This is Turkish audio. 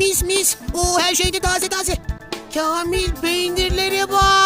mis mis. Oo her şey de taze taze. Kamil peynirlere bak.